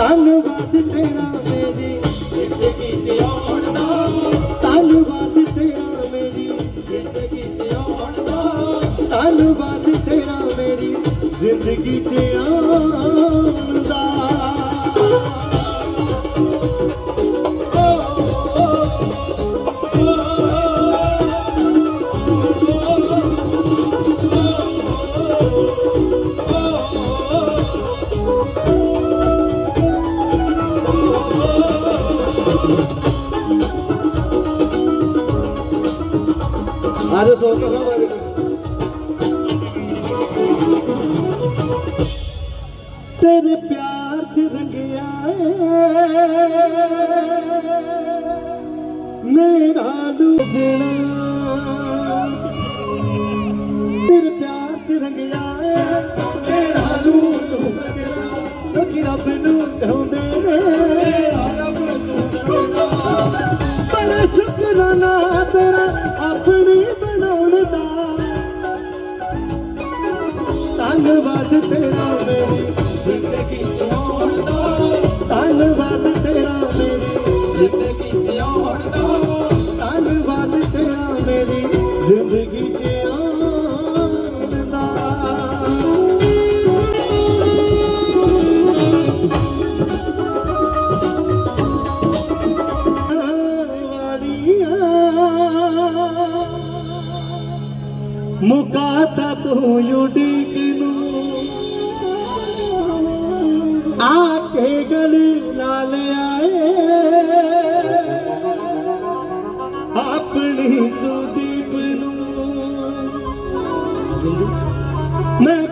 ਧੰਨਵਾਦ ਤੇਰਾ ਮੇਰੀ ਆਜੋ ਸੋ ਕਹਾ ਬਾਰੇ ਤੇਰੇ ਪਿਆਰ ਚ ਰੰਗਿਆ ਏ ਮੇਰਾ ਲੁਗਣਾ ਮੁਕਾਤਾ ਤੂੰ ਉਡੀਕ ਨੂੰ ਆ ਕੇ ਗਲੀ ਨਾਲ ਆਏ ਆਪਣੀ ਤੂੰ ਦੀਪ ਨੂੰ ਮੈਂ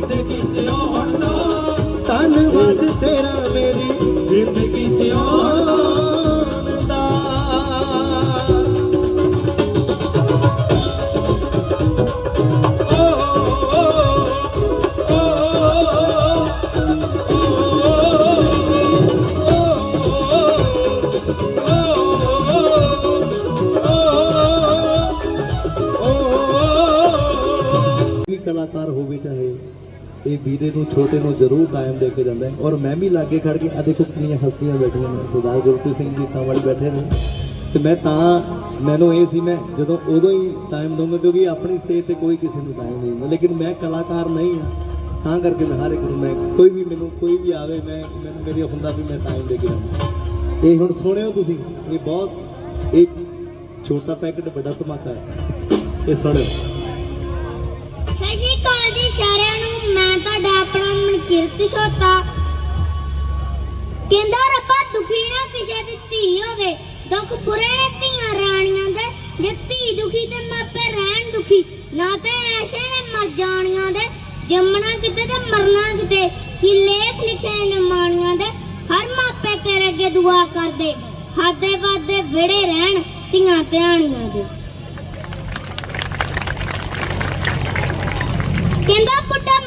ਜ਼ਿੰਦਗੀ ਇਹ ਵੀਰੇ ਨੂੰ, ਛੋਟੇ ਨੂੰ ਜ਼ਰੂਰ ਟਾਈਮ ਦੇ ਕੇ ਜਾਂਦਾ ਹੈ। ਔਰ ਮੈਂ ਵੀ ਲਾਗੇ ਖੜ ਕੇ ਆ ਦੇਖੋ ਕਿੰਨੀਆਂ ਹਸਤੀਆਂ ਬੈਠੀਆਂ ਨੇ। ਸਰਦਾਰ ਗੁਰਪ੍ਰੀਤ ਸਿੰਘ ਜੀ ਤਾਂ ਵਾਲੀ ਬੈਠੇ ਨੇ। ਤੇ ਮੈਂ ਤਾਂ, ਮੈਨੂੰ ਇਹ ਸੀ, ਮੈਂ ਜਦੋਂ ਉਦੋਂ ਹੀ ਟਾਈਮ ਦਊਂਗਾ, ਕਿਉਂਕਿ ਆਪਣੀ ਸਟੇਜ ਤੇ ਕੋਈ ਕਿਸੇ ਨੂੰ ਟਾਈਮ ਨਹੀਂ ਦਿੰਦਾ ਲੇਕਿਨ ਮੈਂ ਕਲਾਕਾਰ ਨਹੀਂ ਹਾਂ। ਤਾਂ ਕਰਕੇ ਮੈਂ ਹਰ ਇੱਕ ਨੂੰ, ਮੈਂ ਕੋਈ ਵੀ ਮੈਨੂੰ, ਕੋਈ ਵੀ ਆਵੇ, ਮੈਂ, ਮੈਨੂੰ ਮੇਰੀ ਹੁੰਦਾ ਵੀ ਮੈਂ ਟਾਈਮ ਦੇ ਕੇ ਆਵਾਂ ਇਹ ਹੁਣ ਸੁਣਿਓ ਤੁਸੀਂ, ਇਹ ਬਹੁਤ ਇੱਕ ਛੋਟਾ ਪੈਕਟ ਵੱਡਾ ਧਮਾਕਾ ਹੈ। ਇਹ ਸੁਣਿਓ। ਸਤਿ ਸ਼੍ਰੀ ਅਕਾਲ ਸਾਰਿਆਂ ਨੂੰ। ਆਪਣਾ ਮਨਕੀਰਤ ਕਹਿੰਦਾ ਰੱਬਾ, ਦੁਖੀ ਨਾ ਕਿਸੇ ਦੀ ਧੀ ਹੋਵੇ। ਦੁੱਖ ਬੁਰੇ ਨੇ ਧੀਆਂ ਰਾਣੀਆਂ ਦੇ। ਜੇ ਧੀ ਦੁਖੀ ਤੇ ਮਾਪੇ ਰਹਿਣ ਦੁਖੀ। ਨਾ ਤੇ ਐਸੇ ਨੇ ਮਰ ਜਾਣੀਆਂ ਦੇ। ਜੰਮਣਾ ਕਿਤੇ ਤੇ ਮਰਨਾ ਕਿਤੇ। ਕੀ ਲੇਖ ਲਿਖੇ ਨੇ ਮਾਣੀਆਂ ਦੇ। ਹਰ ਮਾਪੇ ਤੇਰੇ ਅੱਗੇ ਦੁਆ ਕਰਦੇ। ਖਾਦੇ ਵਾਦੇ ਵਿੜੇ ਰਹਿਣ ਧੀਆਂ ਧਿਆਣੀਆਂ ਦੇ। ਕਹਿੰਦਾ ਬੁੱਢਾ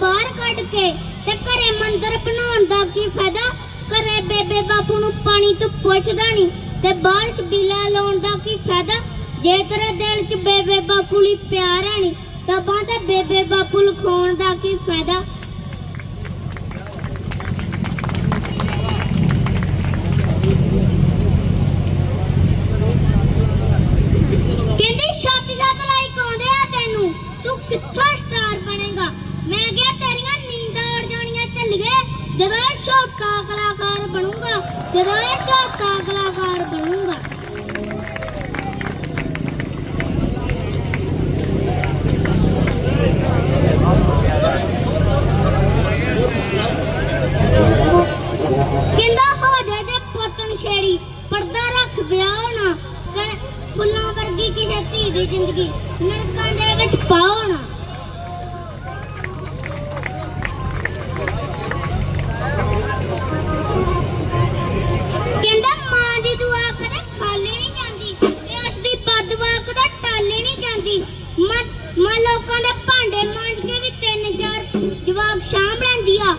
ਬਾਹਰ ਕੱਢ ਕੇ ਤੇ ਘਰੇ ਮੰਦਰ ਬਣਾਉਣ ਦਾ ਕੀ ਫਾਇਦਾ? ਘਰੇ ਬੇਬੇ ਬਾਪੂ ਨੂੰ ਪਾਣੀ ਤੋਂ ਪੁੱਛਦਾ ਨਹੀਂ ਤੇ ਬਾਹਰ ਛਬੀਲਾ ਲਾਉਣ ਦਾ ਕੀ ਫਾਇਦਾ? ਜੇ ਤੇਰੇ ਦਿਲ 'ਚ ਬੇਬੇ ਬਾਪੂ ਲਈ ਪਿਆਰ ਹੈ ਨਹੀਂ ਤਾਂ ਬਾਹ ਤੇ ਬੇਬੇ ਬਾਪੂ ਲਿਖਾਉਣ ਦਾ ਕੀ ਫਾਇਦਾ? ਕਹਿੰਦੀ ਛੱਤ ਛੱਤ ਲਾਈਕ ਆਉਂਦੇ ਆ ਤੈਨੂੰ। ਤੂੰ ਕਿੱਥੋਂ ਮੈਂ ਕਿਹਾ ਤੇਰੀਆਂ ਨੀਂਦਾਂ ਉੜ ਜਾਣੀਆਂ ਝੱਲੀਏ ਜਦੋਂ ਇਹ ਸ਼ੌਕਾ ਕਲਾਕਾਰ ਬਣੂਗਾ, ਜਦੋਂ ਇਹ ਸ਼ੌਕਾ ਕਲਾਕਾਰ ਬਣੂੰਗਾ। ਕਹਿੰਦਾ, ਹੋ ਜਾ ਜੇ ਪੁੱਤਨ ਛੇੜੀ, ਪਰਦਾ ਰੱਖ ਵਿਆਹ ਹੋਣਾ ਫੁੱਲਾਂ ਵਰਗੀ ਕਿਸੇ ਧੀ ਦੀ ਜ਼ਿੰਦਗੀ। ਨਰਕਾਂ ਦੇ ਵਿੱਚ ਪਾਓ ਨਾ। ਤੇ ਮਾਂਜ ਕੇ ਵੀ 3000 ਜਵਾਕ ਸ਼ਾਮ ਲੈਂਦੀ ਆ।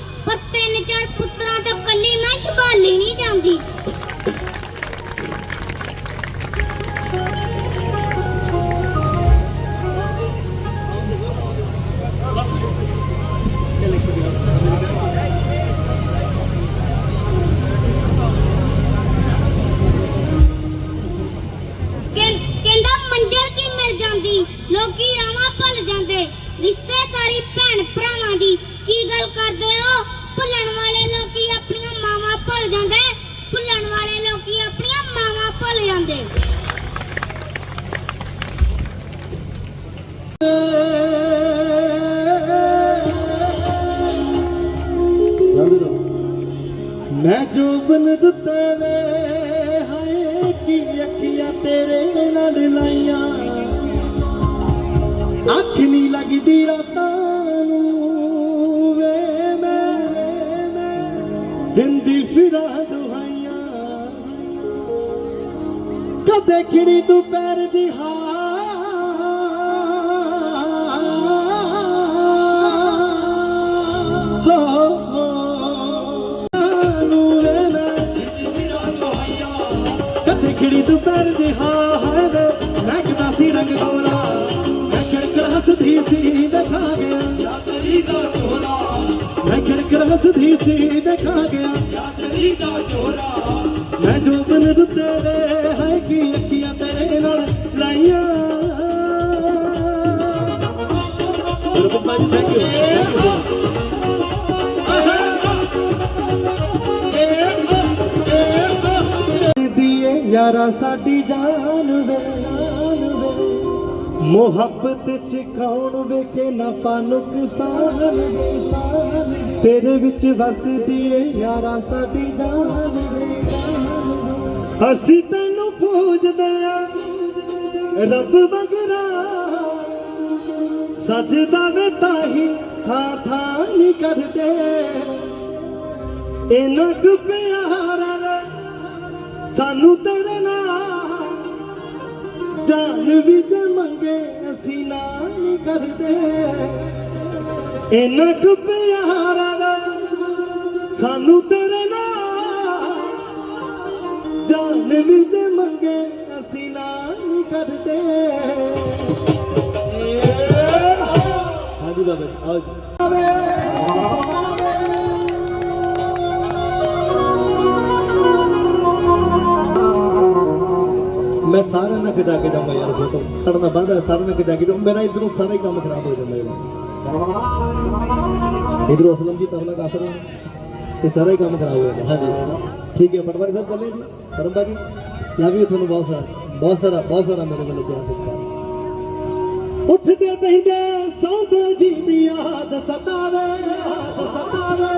ਭੁੱਲ ਮੈਂ ਜੋ ਬਨ ਦਿੱਤੇ ਵੇ, ਹਾਏ, ਕੀ ਅੱਖੀਆਂ ਤੇਰੇ ਨਾਲ ਲਾਈਆਂ। ਅੱਖ ਨਹੀਂ ਲੱਗਦੀ ਰਾਤਾਂ ਨੂੰ ਵੇ, ਮੈਂ ਦਿੰਦੀ ਫਿਰਾਂ ਕਦੇ ਖਿੜੀ ਤੂੰ ਪੈਰ ਦੀ ਹਾਂ ਕਦੇ ਖਿੜੀ ਤੂੰ ਪੈਰ ਦੀ ਹਾਂ ਹੈ ਮੈਂ ਕਿਦਾ ਸੀ ਰੰਗ ਗੋਰਾ। ਮੈਂ ਖੜਕੜ ਹੱਸਦੀ ਸੀ, ਦੇਖਾ ਗਿਆ। ਯਾਤਰੀ ਦਾ ਝੋਲਾ ਮੈਂ ਖੜਕੜ ਹੱਸਦੀ ਸੀ, ਦਿਖਾ ਗਿਆ। ਯਾਤਰੀ ਦਾ ਝੋਲਾ ਮੈਂ ਜੋ ਰੁੱਤੇ ਵੇ ਹੈ ਅੱਖੀਆਂ ਤੇਰੇ ਨਾਲ ਲਾਈਆਂ। ਰੁਪਾ ਜੀ ਥੈਂਕ ਯੂ ਯਾਰਾ ਸਾਡੀ ਜਾਨ ਵੇ ਮੁਹੱਬਤ ਚ ਕੌਣ ਵੇਖੇ ਨਾ ਫਨ ਸਾਨ ਤੇਰੇ ਵਿੱਚ ਵਸਦੀ ਏ ਯਾਰਾ ਸਾਡੀ ਜਾਨ ਜਾਨ ਵੇ। ਅਸੀਂ ਤੈਨੂੰ ਪੂਜਦੇ ਆ। ਰੱਬ ਵਗਰਾ ਸਜਦਾ ਵੇ ਤਾਹੀ ਥਾਂ ਥਾਂ ਨਹੀਂ ਕਰਦੇ। ਇਹਨਾਂ ਕੁ ਪਿਆਰਾ ਵੇ ਸਾਨੂੰ ਤੇਰੇ ਨਾਲ। ਜਾਨ ਵੀ ਜੇ ਮੰਗੇ ਅਸੀਂ ਨਾ ਨਹੀਂ ਕਰਦੇ। ਇਹਨਾਂ ਕੁ ਪਿਆਰਾ ਵੇ ਸਾਨੂੰ ਤੇਰੇ ਨਾਲ ਵੀ ਜੇ ਮੰਗੇ, ਅਸੀਂ ਨਾ ਨਹੀਂ ਕਰਦੇ ਹਾਂਜੀ ਬਾਬਾ ਆਓ ਮੈਂ ਸਾਰਿਆਂ ਨਾਲ ਕਿਦਾ ਕੇ ਜਾਵਾਂ ਯਾਰ ਫੋਟੋ। ਸੜਨਾ ਬੰਦ ਹੈ, ਸਾਰਿਆਂ ਨਾਲ ਕਿਦਾ ਕੇ ਜਾਵਾਂ ਮੇਰਾ ਇਧਰੋਂ ਸਾਰਾ ਹੀ ਕੰਮ ਖਰਾਬ ਹੋ ਜਾਂਦਾ ਯਾਰ। ਇਧਰੋਂ ਅਸਲਮ ਜੀ, ਤਬਲਾ ਕਾਸਰ ਇਹ ਸਾਰਾ ਹੀ ਕੰਮ ਖਰਾਬ ਹੋ ਜਾਂਦਾ। ਹਾਂਜੀ। ਠੀਕ ਹੈ, ਪਟਵਾਰੀ ਸਾਹਿਬ ਚੱਲੇ ਜੀ? ਕਰਮਬਾ ਜੀ ਲਵ ਯੂ ਤੁਹਾਨੂੰ ਬਹੁਤ ਸਾਰਾ ਬਹੁਤ ਸਾਰਾ ਬਹੁਤ ਸਾਰਾ ਮੇਰੇ ਵੱਲੋਂ ਪਿਆਰ ਦਿੱਤਾ। ਉੱਠਦੇ ਬਹਿੰਦੇ ਸੌਂਦੇ ਜੀ ਦੀ ਯਾਦ ਸਤਾਵੇ ਯਾਦ ਸਤਾਵੇ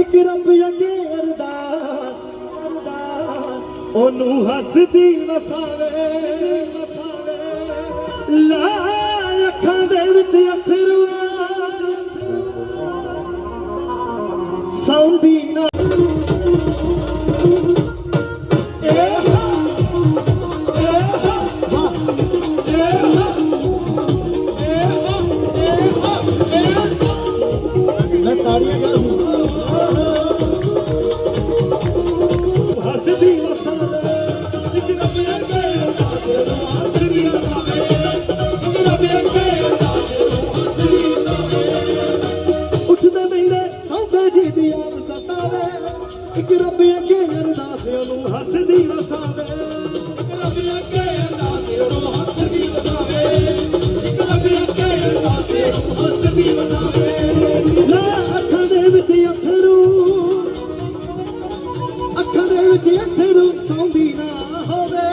ਇੱਕ ਰੱਬ ਅੱਗੇ ਅਰਦਾਸ ਅਰਦਾਸ। ਉਹਨੂੰ ਹੱਸਦੀ ਵਸਾਵੇ ਵਸਾਵੇ। ਲਾ ਅੱਖਾਂ ਦੇ ਵਿੱਚ ਅਥਰੂ ਇੱਕ ਰੱਬ ਅੱਗੇ ਅਰਦਾਸ ਉਹਨੂੰ ਹੱਸਦੀ ਵਸਾਵੇ। ਇੱਕ ਰੱਬ ਅੱਗੇ ਅਰਦਾਸ ਨੂੰ ਹੱਸਦੀ ਵਸਾਵੇ। ਇੱਕ ਰੱਬ ਅੱਗੇ ਅਰਦਾਸ ਨੂੰ ਹੱਸਦੀ ਵਸਾਵੇ। ਨਾ ਅੱਖਾਂ ਦੇ ਵਿੱਚ ਅੱਥਰੂ ਅੱਖਾਂ ਦੇ ਵਿੱਚ ਅੱਥਰੂ ਸੌਂਦੀ ਨਾ ਹੋਵੇ।